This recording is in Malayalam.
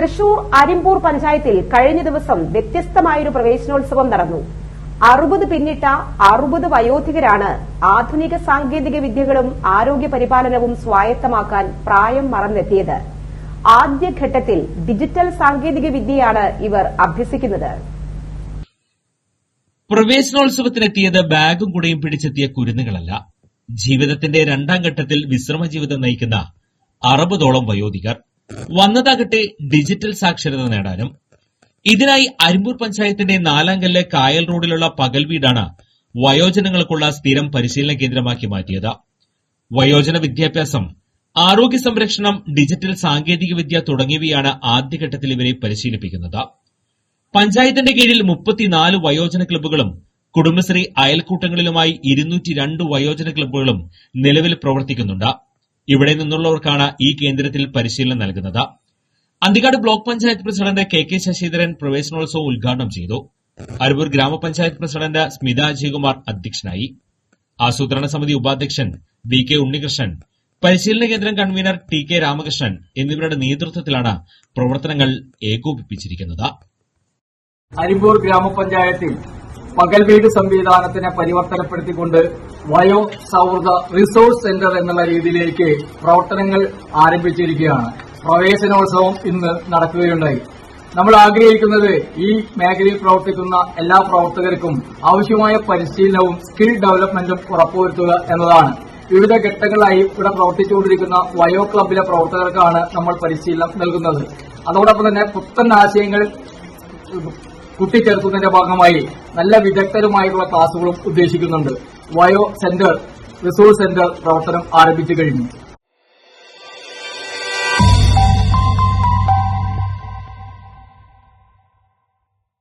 തൃശൂർ അരിമ്പൂർ പഞ്ചായത്തിൽ കഴിഞ്ഞ ദിവസം വ്യത്യസ്തമായൊരു പ്രവേശനോത്സവം നടന്നു. അറുപത് പിന്നിട്ട അറുപത് വയോധികരാണ് ആധുനിക സാങ്കേതിക വിദ്യകളും ആരോഗ്യ പരിപാലനവും സ്വായത്തമാക്കാൻ പ്രായം മറന്നെത്തിയത്. ആദ്യഘട്ടത്തിൽ ഡിജിറ്റൽ സാങ്കേതിക വിദ്യയാണ് ഇവർ അഭ്യസിക്കുന്നത്. പ്രവേശനോത്സവത്തിനെത്തിയത് ബാഗും കൂടെയും പിടിച്ചെത്തിയ കുരുന്നുകളല്ല. ജീവിതത്തിന്റെ രണ്ടാം ഘട്ടത്തിൽ വിശ്രമ ജീവിതം നയിക്കുന്ന അറുപതോളം വയോധികർ. വന്നതാകട്ടെ ഡിജിറ്റൽ സാക്ഷരത നേടാനും ഇതിനായി അരിമ്പൂർ പഞ്ചായത്തിന്റെ നാലാങ്കല്ല് കായൽ റോഡിലുള്ള പകൽ വീടാണ് വയോജനങ്ങൾക്കുള്ള സ്ഥിരം പരിശീലന കേന്ദ്രമാക്കി മാറ്റിയത്. വയോജന വിദ്യാഭ്യാസം ആരോഗ്യ സംരക്ഷണം ഡിജിറ്റൽ സാങ്കേതിക വിദ്യ തുടങ്ങിയവയാണ് ആദ്യഘട്ടത്തിൽ ഇവരെ പരിശീലിപ്പിക്കുന്നത്. പഞ്ചായത്തിന്റെ കീഴിൽ മുപ്പത്തിനാല് വയോജന ക്ലബ്ബുകളും കുടുംബശ്രീ അയൽക്കൂട്ടങ്ങളിലുമായി ഇരുന്നൂറ്റി രണ്ട് വയോജന ക്ലബ്ബുകളും നിലവിൽ പ്രവർത്തിക്കുന്നുണ്ട്. ഇവിടെ നിന്നുള്ളവർക്കാണ് ഈ കേന്ദ്രത്തിൽ പരിശീലനം നൽകുന്നത്. Anthikad block panchayat president K K Sasidharan പ്രവേശനോത്സവം ഉദ്ഘാടനം ചെയ്തു. അരൂർ ഗ്രാമപഞ്ചായത്ത് പ്രസിഡന്റ് സ്മിത അജയകുമാർ അധ്യക്ഷനായി. ആസൂത്രണ സമിതി ഉപാധ്യക്ഷൻ വി കെ ഉണ്ണികൃഷ്ണൻ പരിശീലന കേന്ദ്രം കൺവീനർ ടി കെ രാമകൃഷ്ണൻ എന്നിവരുടെ നേതൃത്വത്തിലാണ് പ്രവർത്തനങ്ങൾ ഏകോപിപ്പിച്ചിരിക്കുന്നത്. അരിമ്പൂർ ഗ്രാമപഞ്ചായത്തിൽ പകൽ വീട് സംവിധാനത്തിനെ പരിവർത്തനപ്പെടുത്തിക്കൊണ്ട് വയോ സൗഹൃദ റിസോഴ്സ് സെന്റർ എന്നുള്ള രീതിയിലേക്ക് പ്രവർത്തനങ്ങൾ ആരംഭിച്ചിരിക്കുകയാണ്. പ്രവേശനോത്സവം ഇന്ന് നടക്കുകയുണ്ടായി. നമ്മൾ ആഗ്രഹിക്കുന്നത് ഈ മേഖലയിൽ പ്രവർത്തിക്കുന്ന എല്ലാ പ്രവർത്തകർക്കും ആവശ്യമായ പരിശീലനവും സ്കിൽ ഡെവലപ്മെന്റും ഉറപ്പുവരുത്തുക എന്നതാണ്. വിവിധ ഘട്ടങ്ങളായി ഇവിടെ പ്രവർത്തിച്ചുകൊണ്ടിരിക്കുന്ന വയോ ക്ലബിലെ പ്രവർത്തകർക്കാണ് നമ്മൾ പരിശീലനം നൽകുന്നത്. അതോടൊപ്പം തന്നെ പുത്തൻ ആശയങ്ങൾ കൂട്ടിച്ചേർക്കുന്നതിന്റെ ഭാഗമായി നല്ല വിദഗ്ധരുമായിട്ടുള്ള ക്ലാസുകളും ഉദ്ദേശിക്കുന്നുണ്ട്. വയോ സെന്റർ റിസോഴ്സ് സെന്റർ പ്രവർത്തനം ആരംഭിച്ചു കഴിഞ്ഞു.